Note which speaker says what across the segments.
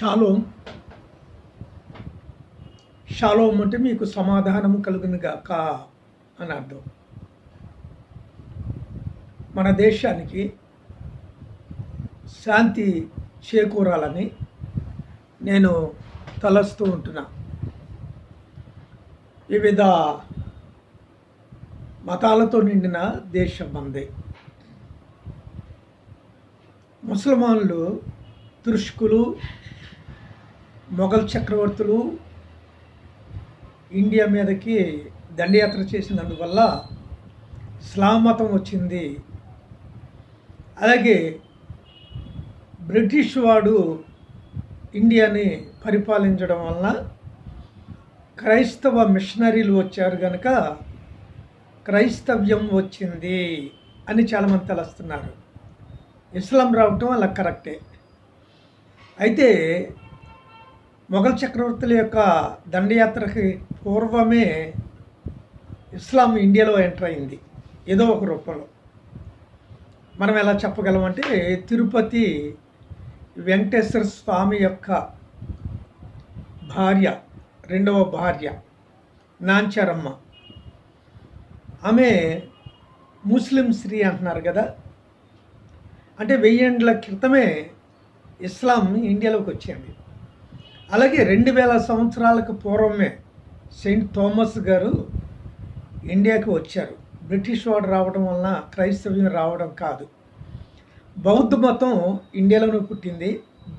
Speaker 1: Shalom. Shalom అంటే మీకు సమాధానం కలుగును గాక అని అర్థం. మన దేశానికి శాంతి చేకూరాలని నేను తలస్తూ ఉంటున్నా. వివిధ మతాలతో నిండిన దేశం మంది ముసల్మాన్లు తురుష్కులు మొఘల్ చక్రవర్తులు ఇండియా మీదకి దండయాత్ర చేసినందువల్ల ఇస్లాం మతం వచ్చింది. అలాగే బ్రిటిష్ వాడు ఇండియాని పరిపాలించడం వలన క్రైస్తవ మిషనరీలు వచ్చారు కనుక క్రైస్తవ్యం వచ్చింది అని చాలామంది తలస్తున్నారు. ఇస్లాం రావటం అలా కరెక్టే. అయితే మొఘల్ చక్రవర్తుల యొక్క దండయాత్రకి పూర్వమే ఇస్లాం ఇండియాలో ఎంటర్ అయింది ఏదో ఒక రూపంలో. మనం ఎలా చెప్పగలమంటే తిరుపతి వెంకటేశ్వర స్వామి యొక్క భార్య రెండవ భార్య నాంచారమ్మ. ఆమె ముస్లిం స్త్రీ అంటున్నారు కదా. అంటే వెయ్యేండ్ల క్రితమే ఇస్లాం ఇండియాలోకి వచ్చింది అలాగే రెండు వేల సంవత్సరాలకు పూర్వమే సెయింట్ థామస్ గారు ఇండియాకి వచ్చారు. బ్రిటిష్ వాడు రావడం వలన క్రైస్తవ్యం రావడం కాదు. బౌద్ధ మతం ఇండియాలోనే పుట్టింది.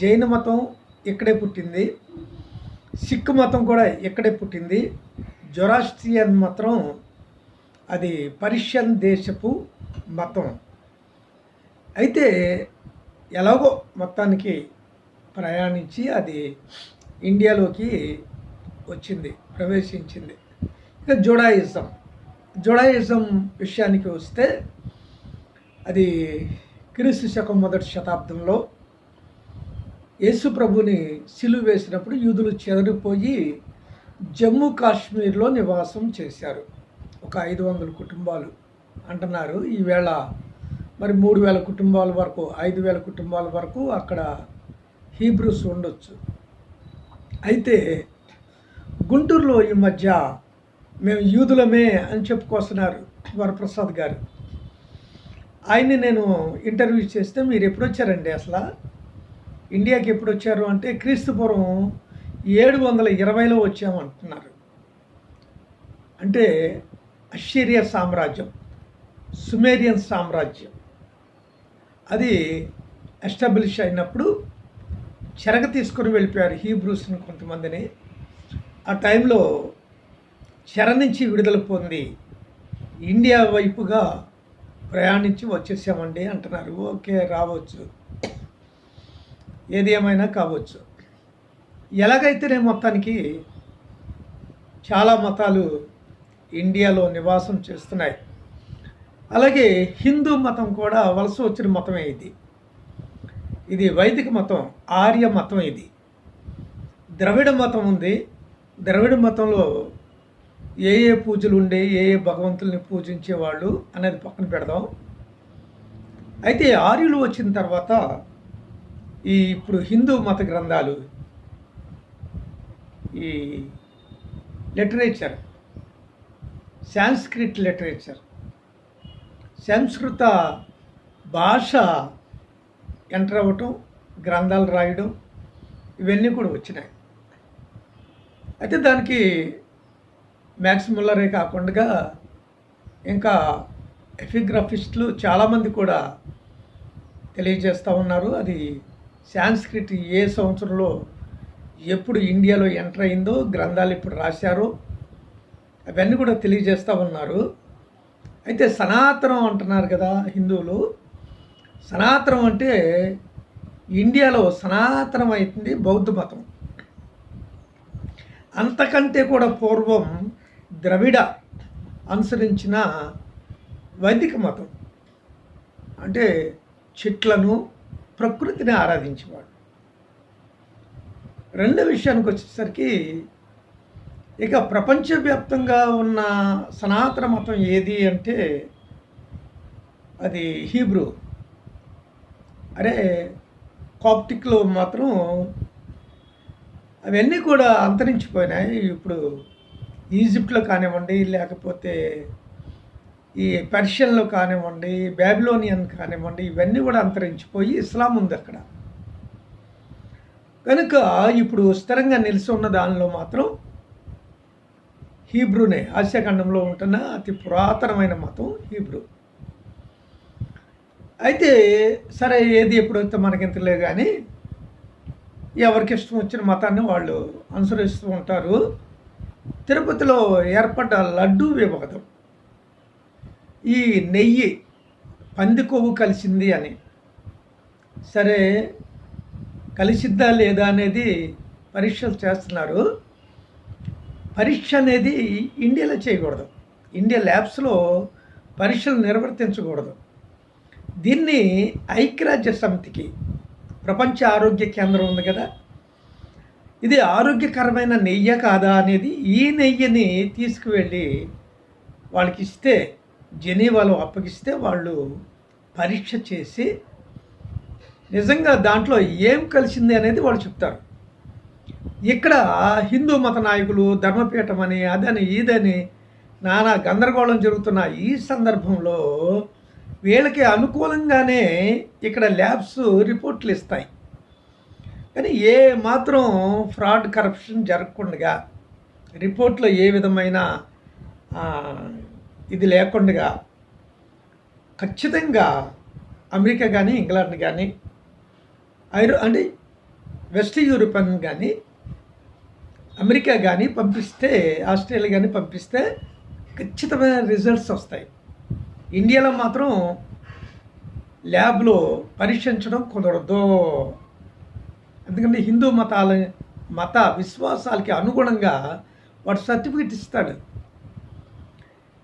Speaker 1: జైన మతం ఇక్కడే పుట్టింది. సిక్ మతం కూడా ఇక్కడే పుట్టింది. జొరాస్ట్రియన్ మతం అది పర్షియన్ దేశపు మతం. అయితే ఎలాగో మొత్తానికి ప్రయాణించి అది ఇండియాలోకి వచ్చింది ప్రవేశించింది. ఇక జుడాయిజం. జుడాయిజం విషయానికి వస్తే అది క్రీస్తు శకం మొదటి శతాబ్దంలో యేసు ప్రభుని సిలువ వేసినప్పుడు యూదులు చెదరిపోయి జమ్మూ కాశ్మీర్లో నివాసం చేశారు. ఒక ఐదు వందల కుటుంబాలు అంటున్నారు. ఈవేళ మరి మూడు వేల కుటుంబాల వరకు ఐదు వేల కుటుంబాల వరకు అక్కడ హీబ్రూస్ ఉండొచ్చు. అయితే గుంటూరులో ఈ మధ్య మేము యూదులమే అని చెప్పుకొస్తున్నారు వరప్రసాద్ గారు. ఆయన్ని నేను ఇంటర్వ్యూ చేస్తే మీరు ఎప్పుడు వచ్చారండి అసలు? ఇండియాకి ఎప్పుడు వచ్చారు అంటే క్రీస్తుపూర్వం ఏడు వందల ఇరవైలో వచ్చామంటున్నారు అంటే అశ్చర్య సామ్రాజ్యం సుమేరియన్ సామ్రాజ్యం. అది ఎస్టాబ్లిష్ అయినప్పుడు చెరగ తీసుకొని వెళ్ళిపోయారు హీబ్రూస్ని కొంతమందిని. ఆ టైంలో చెర నుంచి విడుదల పొంది ఇండియా వైపుగా ప్రయాణించి వచ్చేసామండి అంటున్నారు. ఓకే రావచ్చు. ఏది ఏమైనా కావచ్చు. ఎలాగైతేనే మొత్తానికి చాలా మతాలు ఇండియాలో నివాసం చేస్తున్నాయి. అలాగే హిందూ మతం కూడా వలస వచ్చిన మతమే ఇది. ఇది వైదిక మతం ఆర్య మతం ఇది. ద్రవిడ మతం ఉంది. ద్రవిడ మతంలో ఏ ఏ పూజలు ఉండే ఏ ఏ భగవంతుల్ని పూజించేవాళ్ళు అనేది పక్కన పెడదాం. అయితే ఆర్యులు వచ్చిన తర్వాత ఈ ఇప్పుడు హిందూ మత గ్రంథాలు ఈ లిటరేచర్ సాంస్క్రిట్ లిటరేచర్ సంస్కృత భాష ఎంటర్ అవ్వటం గ్రంథాలు రాయడం ఇవన్నీ కూడా వచ్చినాయి. అయితే దానికి మ్యాక్స్ ముల్లరే కాకుండా ఇంకా ఎఫిగ్రఫిస్టులు చాలామంది కూడా తెలియజేస్తూ ఉన్నారు. అది సాంస్క్రిట్ ఏ సంవత్సరంలో ఎప్పుడు ఇండియాలో ఎంటర్ అయిందో గ్రంథాలు ఇప్పుడు రాశారో అవన్నీ కూడా తెలియజేస్తూ ఉన్నారు. అయితే సనాతనం అంటున్నారు కదా హిందువులు సనాతనం అంటే ఇండియాలో సనాతనం అవుతుంది బౌద్ధ మతం. అంతకంటే కూడా పూర్వం ద్రవిడ అనుసరించిన వైదిక మతం. అంటే చెట్లను ప్రకృతిని ఆరాధించేవాడు. రెండో విషయానికి వచ్చేసరికి ఇక ప్రపంచవ్యాప్తంగా ఉన్న సనాతన మతం ఏది అంటే అది హీబ్రూ. అరే కాప్టిక్లో మాత్రం అవన్నీ కూడా అంతరించిపోయినాయి. ఇప్పుడు ఈజిప్ట్లో కానివ్వండి లేకపోతే ఈ పర్షియన్లో కానివ్వండి బ్యాబిలోనియన్ కానివ్వండి ఇవన్నీ కూడా అంతరించిపోయి ఇస్లాం ఉంది అక్కడ. కనుక ఇప్పుడు స్థిరంగా నిలిచి ఉన్న దానిలో మాత్రం హీబ్రూనే ఆసియా ఖండంలో ఉంటున్న అతి పురాతనమైన మతం హీబ్రూ. అయితే సరే ఏది ఎప్పుడైతే మనకింతలే కానీ ఎవరికి ఇష్టం వచ్చిన మతాన్ని వాళ్ళు అనుసరిస్తూ ఉంటారు. తిరుపతిలో ఏర్పడ్డ లడ్డూ వివాదం. ఈ నెయ్యి పంది కొవ్వు కలిసింది అని. సరే కలిసిద్దా లేదా అనేది పరీక్షలు చేస్తున్నారు. పరీక్ష అనేది ఇండియాలో చేయకూడదు. ఇండియా ల్యాబ్స్లో పరీక్షలు నిర్వర్తించకూడదు. దీన్ని ఐక్యరాజ్య సమితికి ప్రపంచ ఆరోగ్య కేంద్రం ఉంది కదా. ఇది ఆరోగ్యకరమైన నెయ్యి కాదా అనేది ఈ నెయ్యిని తీసుకువెళ్ళి వాళ్ళకి ఇస్తే జెనీవాలో అప్పగిస్తే వాళ్ళు పరీక్ష చేసి నిజంగా దాంట్లో ఏం కలిసింది అనేది వాళ్ళు చెప్తారు. ఇక్కడ హిందూ మత నాయకులు ధర్మపీఠం అని అదని ఇదని నానా గందరగోళం జరుగుతున్న ఈ సందర్భంలో వీళ్ళకి అనుకూలంగానే ఇక్కడ ల్యాబ్స్ రిపోర్ట్లు ఇస్తాయి. కానీ ఏ మాత్రం ఫ్రాడ్ కరప్షన్ జరగకుండా రిపోర్ట్లో ఏ విధమైన ఇది లేకుండా ఖచ్చితంగా అమెరికా కానీ ఇంగ్లాండ్ కానీ ఐరో అంటే వెస్ట్ యూరోపన్ కానీ అమెరికా కానీ పంపిస్తే ఆస్ట్రేలియా కానీ పంపిస్తే ఖచ్చితమైన రిజల్ట్స్ వస్తాయి. ఇండియాలో మాత్రం ల్యాబ్లో పరీక్షించడం కుదరదు. ఎందుకంటే హిందూ మతాల మత విశ్వాసాలకి అనుగుణంగా వాడు సర్టిఫికెట్ ఇస్తాడు.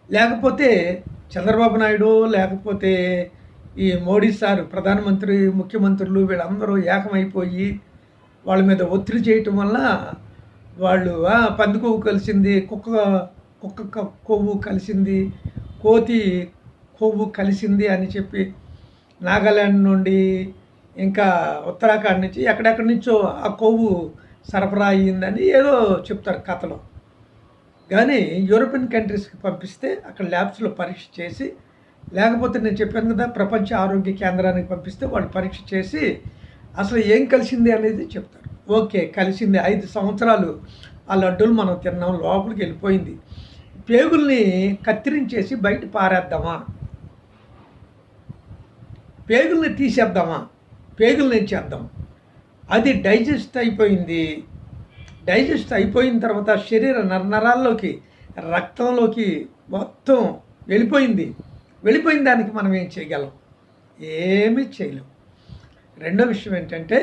Speaker 1: లేకపోతే చంద్రబాబు నాయుడు లేకపోతే ఈ మోడీ సార్ ప్రధానమంత్రి ముఖ్యమంత్రులు వీళ్ళందరూ ఏకమైపోయి వాళ్ళ మీద ఒత్తిడి చేయటం వల్ల వాళ్ళు పంది కొవ్వు కలిసింది కుక్క కుక్క కొవ్వు కలిసింది కోతి కొవ్వు కలిసింది అని చెప్పి నాగాల్యాండ్ నుండి ఇంకా ఉత్తరాఖండ్ నుంచి ఎక్కడెక్కడి నుంచో ఆ కొవ్వు సరఫరా అయ్యిందని ఏదో చెప్తారు కథలో. కానీ యూరోపియన్ కంట్రీస్కి పంపిస్తే అక్కడ ల్యాబ్స్లో పరీక్ష చేసి లేకపోతే నేను చెప్పాను కదా ప్రపంచ ఆరోగ్య కేంద్రానికి పంపిస్తే వాళ్ళు పరీక్ష చేసి అసలు ఏం కలిసింది అనేది చెప్తారు. ఓకే కలిసింది. ఐదు సంవత్సరాలు ఆ లడ్డూలు మనం తిన్నాం లోపలికి వెళ్ళిపోయింది. పేగుల్ని కత్తిరించేసి బయట పారేద్దామా? పేగుల్ని తీసేద్దామా? పేగుల్ని చేద్దాం? అది డైజెస్ట్ అయిపోయింది. డైజెస్ట్ అయిపోయిన తర్వాత శరీర నరనరాల్లోకి రక్తంలోకి మొత్తం వెళ్ళిపోయింది. వెళ్ళిపోయిన దానికి మనం ఏం చేయగలం? ఏమీ చేయలేం. రెండో విషయం ఏంటంటే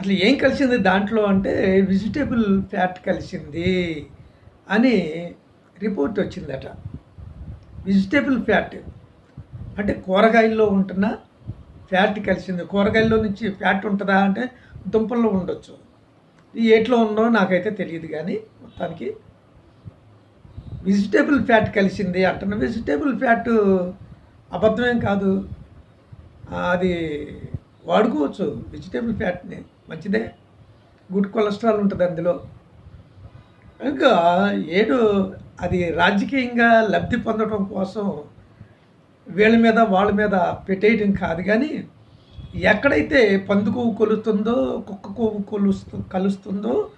Speaker 1: అసలు ఏం కలిసింది దాంట్లో అంటే వెజిటేబుల్ ఫ్యాట్ కలిసింది అని రిపోర్ట్ వచ్చిందట. వెజిటేబుల్ ఫ్యాట్ అంటే కూరగాయల్లో ఉంటున్న ఫ్యాట్ కలిసింది. కూరగాయల్లో నుంచి ఫ్యాట్ ఉంటుందా అంటే దుంపల్లో ఉండొచ్చు. ఏట్లో ఉందో నాకైతే తెలియదు కానీ మొత్తానికి వెజిటేబుల్ ఫ్యాట్ కలిసింది అంటున్న. వెజిటేబుల్ ఫ్యాట్ అబద్ధమేం కాదు. అది వాడుకోవచ్చు. వెజిటేబుల్ ఫ్యాట్ని మంచిదే. గుడ్ కొలెస్ట్రాల్ ఉంటుంది అందులో. ఇంకా ఏడు అది రాజకీయంగా లబ్ధి పొందడం కోసం వీళ్ళ మీద వాళ్ళ మీద పెట్టేయడం కాదు. కానీ ఎక్కడైతే పందుకు కొవ్వు కొలుస్తుందో కుక్క కొవ్వు కలుస్తుందో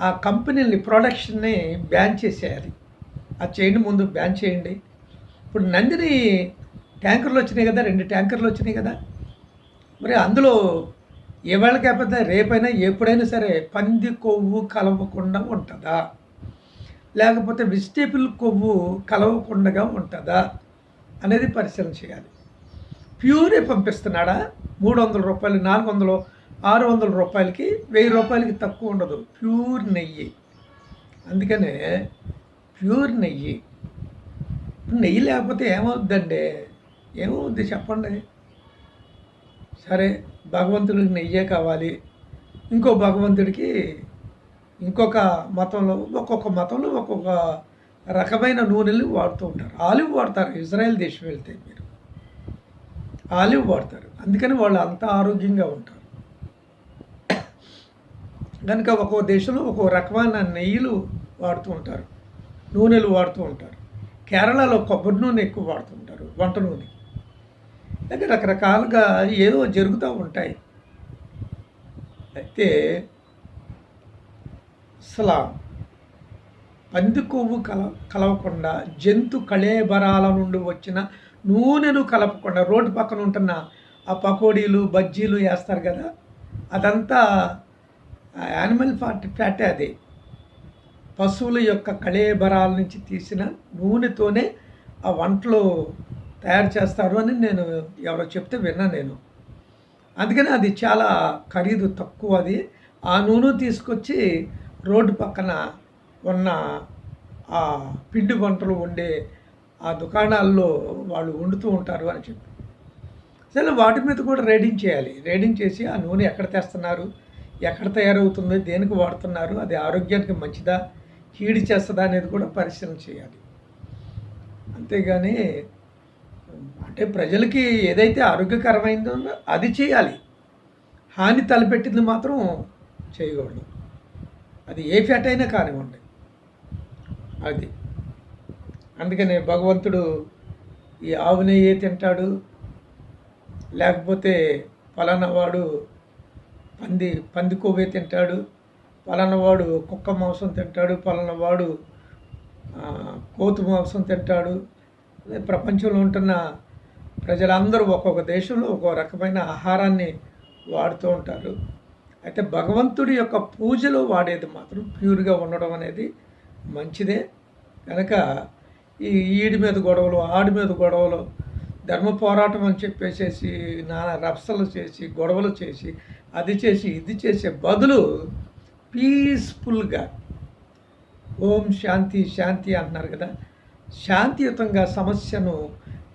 Speaker 1: ఆ కంపెనీని ప్రొడక్షన్ని బ్యాన్ చేసేయాలి. ఆ చేయండి ముందు బ్యాన్ చేయండి. ఇప్పుడు నందిని ట్యాంకర్లు వచ్చినాయి కదా రెండు ట్యాంకర్లు వచ్చినాయి కదా. మరి అందులో ఏవాళ్ళ కాకపోతే రేపైనా ఎప్పుడైనా సరే పంది కొవ్వు కలవకుండా ఉంటుందా? లేకపోతే వెజిటేబుల్ కొవ్వు కలవకుండా ఉంటుందా? అనేది పరిశీలన చేయాలి. ప్యూరే పంపిస్తున్నాడా? మూడు వందల రూపాయలు నాలుగు వందలు ఆరు వందల రూపాయలకి వెయ్యి రూపాయలకి తక్కువ ఉండదు. ప్యూర్ నెయ్యి. అందుకనే ప్యూర్ నెయ్యి. నెయ్యి లేకపోతే ఏమవుద్దండి? ఏమవుద్ది చెప్పండి? సరే భగవంతుడికి నెయ్యే కావాలి. ఇంకో భగవంతుడికి ఇంకొక మతంలో ఒక్కొక్క మతంలో ఒక్కొక్క రకమైన నూనెలు వాడుతూ ఉంటారు. ఆలివ్ వాడతారు. ఇజ్రాయెల్ దేశం వెళ్తే మీరు. ఆలివ్ వాడతారు. అందుకని వాళ్ళు అంత ఆరోగ్యంగా ఉంటారు. కనుక ఒక్కో దేశంలో ఒక్కో రకమైన నెయ్యిలు వాడుతూ ఉంటారు. నూనెలు వాడుతూ ఉంటారు. కేరళలో కొబ్బరి నూనె ఎక్కువ వాడుతూ ఉంటారు. వంట నూనె. దగ్గర రకరకాలుగా ఏదో జరుగుతూ ఉంటాయి. అయితే అసలు పంది కొవ్వు కల కలవకుండా జంతు కళేబరాల నుండి వచ్చిన నూనెను కలపకుండా రోడ్డు పక్కన ఉంటున్న ఆ పకోడీలు బజ్జీలు వేస్తారు కదా అదంతా యానిమల్ ఫ్యాట్ ఫ్యాటే అది. పశువుల యొక్క కళేబరాల నుంచి తీసిన నూనెతోనే ఆ వంటలు తయారు చేస్తారు అని నేను ఎవరో చెప్తే విన్నా నేను. అందుకని అది చాలా ఖరీదు తక్కువ అది. ఆ నూనె తీసుకొచ్చి రోడ్డు పక్కన ఉన్న ఆ పిండి వంటలు వండే ఆ దుకాణాల్లో వాళ్ళు వండుతూ ఉంటారు అని చెప్పి. సరే వాటి మీద కూడా రైడింగ్ చేయాలి. రైడింగ్ చేసి ఆ నూనె ఎక్కడ తెస్తున్నారు? ఎక్కడ తయారవుతుంది? దేనికి వాడుతున్నారు? అది ఆరోగ్యానికి మంచిదా? కీడి చేస్తుందా అనేది కూడా పరిశీలన చేయాలి. అంతేగాని అంటే ప్రజలకి ఏదైతే ఆరోగ్యకరమైందో అది చేయాలి. హాని తలపెట్టింది మాత్రం చేయకూడదు. అది ఏ ఫ్యాట్ అయినా కానివ్వండి. అది. అందుకనే భగవంతుడు ఈ ఆవు నెయ్యే తింటాడు లేకపోతే పలానా వాడు పంది పంది కొవ్వే తింటాడు పలానా వాడు కుక్క మాంసం తింటాడు పలానా వాడు కోతు మాంసం తింటాడు. ప్రపంచంలో ఉంటున్న ప్రజలందరూ ఒక్కొక్క దేశంలో ఒక్కో రకమైన ఆహారాన్ని వాడుతూ ఉంటారు. అయితే భగవంతుడి యొక్క పూజలో వాడేది మాత్రం ప్యూర్గా ఉండడం అనేది మంచిదే. కనుక ఈ ఈడి మీద గొడవలు ఆడి మీద గొడవలు ధర్మ పోరాటం అని చెప్పేసేసి నానా రప్సలు చేసి గొడవలు చేసి అది చేసి ఇది చేసే బదులు పీస్ఫుల్గా ఓం శాంతి శాంతి అంటున్నారు కదా శాంతియుతంగా సమస్యను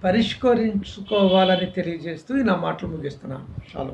Speaker 1: పరిష్కరించుకోవాలని తెలియజేస్తూ ఈ నా మాటలు ముగిస్తున్నాను. చాలా